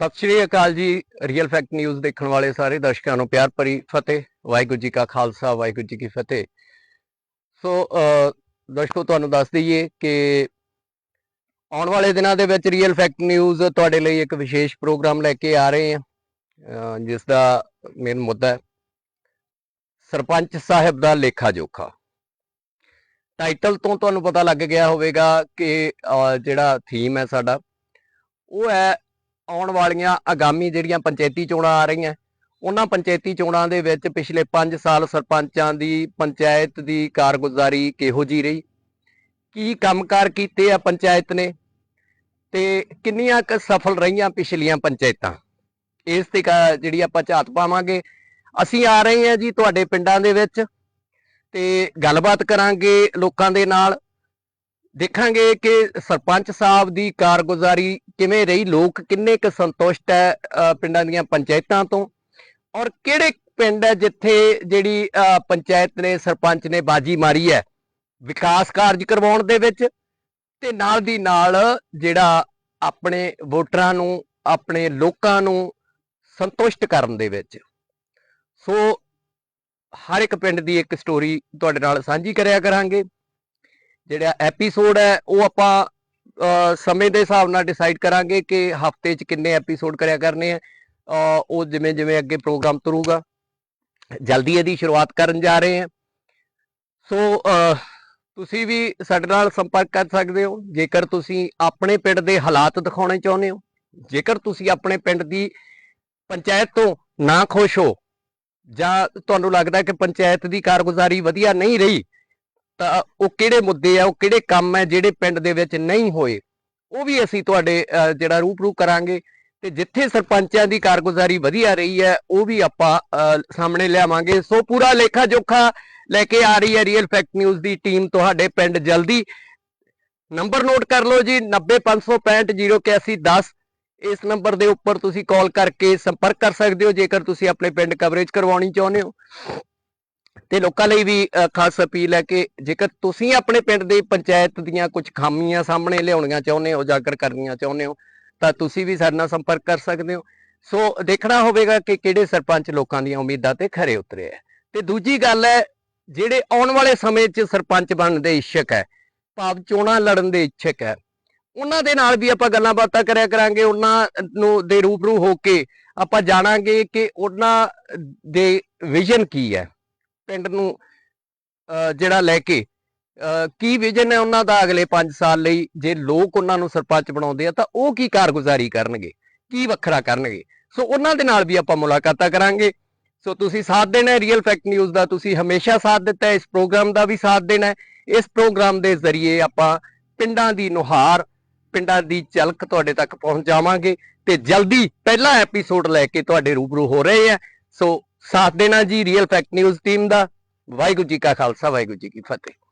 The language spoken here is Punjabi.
ਸਤਿ ਸ਼੍ਰੀ ਅਕਾਲ ਜੀ ਰੀਅਲ ਫੈਕਟ ਨਿਊਜ਼ ਦੇਖਣ ਵਾਲੇ ਸਾਰੇ ਦਰਸ਼ਕਾਂ ਨੂੰ ਪਿਆਰ ਭਰੀ ਫਤਿਹ ਵਾਹਿਗੁਰੂ ਜੀ ਕਾ ਖਾਲਸਾ ਵਾਹਿਗੁਰੂ ਜੀ ਕੀ ਫਤਿਹ। ਸੋ ਦਰਸ਼ਕੋ ਤੁਹਾਨੂੰ ਦੱਸ ਦਈਏ ਕਿ ਆਉਣ ਵਾਲੇ ਦਿਨਾਂ ਦੇ ਵਿੱਚ ਰੀਅਲ ਫੈਕਟ ਨਿਊਜ਼ ਤੁਹਾਡੇ ਲਈ ਇੱਕ ਵਿਸ਼ੇਸ਼ ਪ੍ਰੋਗਰਾਮ ਲੈ ਕੇ ਆ ਰਹੇ ਹਾਂ ਅ, ਜਿਸ ਦਾ ਮੇਨ ਮੁੱਦਾ ਹੈ ਸਰਪੰਚ ਸਾਹਿਬ ਦਾ ਲੇਖਾ ਜੋਖਾ। ਟਾਈਟਲ ਤੋਂ ਤੁਹਾਨੂੰ ਪਤਾ ਲੱਗ ਗਿਆ ਹੋਵੇਗਾ ਕਿ ਜਿਹੜਾ ਥੀਮ ਹੈ ਸਾਡਾ ਉਹ ਹੈ ਆਉਣ ਵਾਲੀਆਂ ਆਗਾਮੀ ਜਿਹੜੀਆਂ ਪੰਚਾਇਤੀ ਚੋਣਾਂ ਆ ਰਹੀਆਂ, ਉਹਨਾਂ ਪੰਚਾਇਤੀ ਚੋਣਾਂ ਦੇ ਵਿੱਚ ਪਿਛਲੇ 5 ਸਾਲ ਸਰਪੰਚਾਂ ਦੀ ਪੰਚਾਇਤ ਦੀ ਕਾਰਗੁਜ਼ਾਰੀ ਕਿਹੋ ਜੀ ਰਹੀ? ਕੀ ਕੰਮਕਾਰ ਕੀਤੇ ਆ ਪੰਚਾਇਤ ਨੇ? ਤੇ ਕਿੰਨੀਆਂ ਕੁ ਸਫਲ ਰਹੀਆਂ ਪਿਛਲੀਆਂ ਪੰਚਾਇਤਾਂ? ਇਸ ਤੇ ਕਾ- ਜਿਹੜੀ ਆਪਾਂ ਝਾਤ ਪਾਵਾਂਗੇ। ਅਸੀਂ ਆ ਰਹੇ ਹਾਂ ਜੀ ਤੁਹਾਡੇ ਪਿੰਡਾਂ ਦੇ ਵਿੱਚ ਤੇ ਗੱਲਬਾਤ ਕਰਾਂਗੇ ਲੋਕਾਂ ਦੇ ਨਾਲ। ਦੇਖਾਂਗੇ ਕਿ ਸਰਪੰਚ ਸਾਹਿਬ ਦੀ ਕਾਰਗੁਜ਼ਾਰੀ ਕਿਵੇਂ ਰਹੀ ਲੋਕ ਕਿੰਨੇ ਕੁ ਸੰਤੁਸ਼ਟ ਹੈ ਅ, ਪਿੰਡਾਂ ਦੀਆਂ ਪੰਚਾਇਤਾਂ ਤੋਂ ਔਰ ਕਿਹੜੇ ਪਿੰਡ ਹੈ ਜਿੱਥੇ ਜਿਹੜੀ ਅ, ਪੰਚਾਇਤ ਨੇ ਸਰਪੰਚ ਨੇ ਬਾਜੀ ਮਾਰੀ ਹੈ ਵਿਕਾਸ ਕਾਰਜ ਕਰਵਾਉਣ ਦੇ ਵਿੱਚ ਤੇ ਨਾਲ ਦੀ ਨਾਲ ਜਿਹੜਾ ਆਪਣੇ ਵੋਟਰਾਂ ਨੂੰ ਆਪਣੇ ਲੋਕਾਂ ਨੂੰ ਸੰਤੁਸ਼ਟ ਕਰਨ ਦੇ ਵਿੱਚ। ਸੋ ਹਰ ਇੱਕ ਪਿੰਡ ਦੀ ਇੱਕ ਸਟੋਰੀ ਤੁਹਾਡੇ ਨਾਲ ਸਾਂਝੀ ਕਰਿਆ ਕਰਾਂਗੇ। ਜਿਹੜਾ ਐਪੀਸੋਡ ਹੈ, ਉਹ ਆਪਾਂ ਸਮੇਂ ਦੇ ਹਿਸਾਬ ਨਾਲ ਡਿਸਾਈਡ ਕਰਾਂਗੇ ਕਿ ਹਫ਼ਤੇ 'ਚ ਕਿੰਨੇ ਐਪੀਸੋਡ ਕਰਿਆ ਕਰਨੇ ਆ। ਉਹ ਜਿਵੇਂ ਜਿਵੇਂ ਅੱਗੇ ਪ੍ਰੋਗਰਾਮ ਤੁਰੂਗਾ। ਜਲਦੀ ਇਹਦੀ ਸ਼ੁਰੂਆਤ ਕਰਨ ਜਾ ਰਹੇ ਹਾਂ। ਸੋ ਤੁਸੀਂ ਵੀ ਸਾਡੇ ਨਾਲ ਸੰਪਰਕ ਕਰ ਸਕਦੇ ਹੋ। ਜੇਕਰ ਤੁਸੀਂ ਆਪਣੇ ਪਿੰਡ ਦੇ ਹਾਲਾਤ ਦਿਖਾਉਣੇ ਚਾਹੁੰਦੇ ਹੋ, ਜੇਕਰ ਤੁਸੀਂ ਆਪਣੇ ਪਿੰਡ ਦੀ ਪੰਚਾਇਤ ਤੋਂ ਨਾ ਖੁਸ਼ ਹੋ, ਜਾਂ ਤੁਹਾਨੂੰ ਲੱਗਦਾ ਕਿ ਪੰਚਾਇਤ ਦੀ ਕਾਰਗੁਜ਼ਾਰੀ ਵਧੀਆ ਨਹੀਂ ਰਹੀ ਤਾਂ ਉਹ ਕਿਹੜੇ ਮੁੱਦੇ ਆ, ਉਹ ਕਿਹੜੇ ਕੰਮ ਹੈ ਜਿਹੜੇ ਪਿੰਡ ਦੇ ਵਿੱਚ ਨਹੀਂ ਹੋਏ, ਉਹ ਵੀ ਅਸੀਂ ਤੁਹਾਡੇ ਜਿਹੜਾ ਰੂਪਰੂ ਕਰਾਂਗੇ ਤੇ ਜਿੱਥੇ ਸਰਪੰਚਾਂ ਦੀ ਕਾਰਗੁਜ਼ਾਰੀ ਵਧੀਆ ਰਹੀ ਹੈ, ਉਹ ਵੀ ਆਪਾਂ ਸਾਹਮਣੇ ਲਿਆਵਾਂਗੇ। ਸੋ ਪੂਰਾ ਲੇਖਾ ਜੋਖਾ ਲੈ ਕੇ ਆ ਰਹੀ ਹੈ ਰੀਅਲ ਫੈਕਟ ਨਿਊਜ਼ ਦੀ ਟੀਮ ਤੁਹਾਡੇ ਪਿੰਡ ਜਲਦੀ। ਨੰਬਰ ਨੋਟ ਕਰ ਲਓ ਜੀ 9056508110 ਇਸ ਨੰਬਰ ਦੇ ਉੱਪਰ ਤੁਸੀਂ ਕਾਲ ਕਰਕੇ ਸੰਪਰਕ ਕਰ ਸਕਦੇ ਹੋ, ਜੇਕਰ ਤੁਸੀਂ ਆਪਣੇ ਪਿੰਡ ਕਵਰੇਜ ਕਰਵਾਉਣੀ ਚਾਹੁੰਦੇ ਹੋ। ਤੇ ਲੋਕਾਂ ਲਈ ਵੀ ਖਾਸ ਅਪੀਲ ਹੈ ਕਿ ਜੇਕਰ ਤੁਸੀਂ ਆਪਣੇ ਪਿੰਡ ਦੇ ਪੰਚਾਇਤ ਦੀਆਂ ਕੁਝ ਖਾਮੀਆਂ ਸਾਹਮਣੇ ਲਿਆਉਣੀਆਂ ਚਾਹੁੰਦੇ ਹੋ, ਉਜਾਗਰ ਕਰਨੀਆਂ ਚਾਹੁੰਦੇ ਹੋ, ਤਾਂ ਤੁਸੀਂ ਵੀ ਸਾਡੇ ਨਾਲ ਸੰਪਰਕ ਕਰ ਸਕਦੇ ਹੋ। ਸੋ ਦੇਖਣਾ ਹੋਵੇਗਾ ਕਿ ਕਿਹੜੇ ਸਰਪੰਚ ਲੋਕਾਂ ਦੀਆਂ ਉਮੀਦਾਂ ਤੇ ਖਰੇ ਉਤਰੇ ਹੈ। ਤੇ ਦੂਜੀ ਗੱਲ ਹੈ, ਜਿਹੜੇ ਆਉਣ ਵਾਲੇ ਸਮੇਂ 'ਚ ਸਰਪੰਚ ਬਣਨ ਦੇ ਇੱਛਕ ਹੈ, ਭਾਵ ਚੋਣਾਂ ਲੜਨ ਦੇ ਇੱਛਕ ਹੈ, ਉਹਨਾਂ ਦੇ ਨਾਲ ਵੀ ਆਪਾਂ ਗੱਲਾਂ ਬਾਤਾਂ ਕਰਿਆ ਕਰਾਂਗੇ, ਉਹਨਾਂ ਨੂੰ ਦੇ ਰੂਬਰੂ ਹੋ ਕੇ ਆਪਾਂ ਜਾਣਾਂਗੇ ਕਿ ਉਹਨਾਂ ਦੇ ਵਿਜ਼ਨ ਕੀ ਹੈ। ਪਿੰਡ ਨੂੰ ਅਹ, ਜਿਹੜਾ ਲੈ ਕੇ ਅਹ, ਕੀ ਵਿਜ਼ਨ ਹੈ ਉਹਨਾਂ ਦਾ ਅਗਲੇ 5 ਸਾਲ ਲਈ? ਜੇ ਲੋਕ ਉਹਨਾਂ ਨੂੰ ਸਰਪੰਚ ਬਣਾਉਂਦੇ ਆ ਤਾਂ ਉਹ ਕੀ ਕਾਰਗੁਜ਼ਾਰੀ ਕਰਨਗੇ? ਕੀ ਵੱਖਰਾ ਕਰਨਗੇ? ਸੋ ਉਹਨਾਂ ਦੇ ਨਾਲ ਵੀ ਆਪਾਂ ਮੁਲਾਕਾਤਾਂ ਕਰਾਂਗੇ। ਸੋ ਤੁਸੀਂ ਸਾਥ ਦੇਣਾ ਹੈ ਰੀਅਲ ਫੈਕਟ ਨਿਊਜ਼ ਦਾ ਤੁਸੀਂ ਹਮੇਸ਼ਾ ਸਾਥ ਦਿੱਤਾ ਹੈ ਇਸ ਪ੍ਰੋਗਰਾਮ ਦਾ ਵੀ ਸਾਥ ਦੇਣਾ ਹੈ। ਇਸ ਪ੍ਰੋਗਰਾਮ ਦੇ ਜ਼ਰੀਏ ਆਪਾਂ ਪਿੰਡਾਂ ਦੀ ਨੁਹਾਰ ਪਿੰਡਾਂ ਦੀ ਝਲਕ ਤੁਹਾਡੇ ਤੱਕ ਪਹੁੰਚਾਵਾਂਗੇ ਤੇ ਜਲਦੀ ਪਹਿਲਾ ਐਪੀਸੋਡ ਲੈ ਕੇ ਤੁਹਾਡੇ ਰੂਬਰੂ ਹੋ ਰਹੇ ਆ। ਸੋ ਸਾਥ ਦੇਣਾ ਜੀ ਰੀਅਲ ਫੈਕਟ ਨਿਊਜ਼ ਟੀਮ ਦਾ। ਵਾਹਿਗੁਰੂ ਜੀ ਕਾ ਖਾਲਸਾ, ਵਾਹਿਗੁਰੂ ਜੀ ਕੀ ਫਤਿਹ।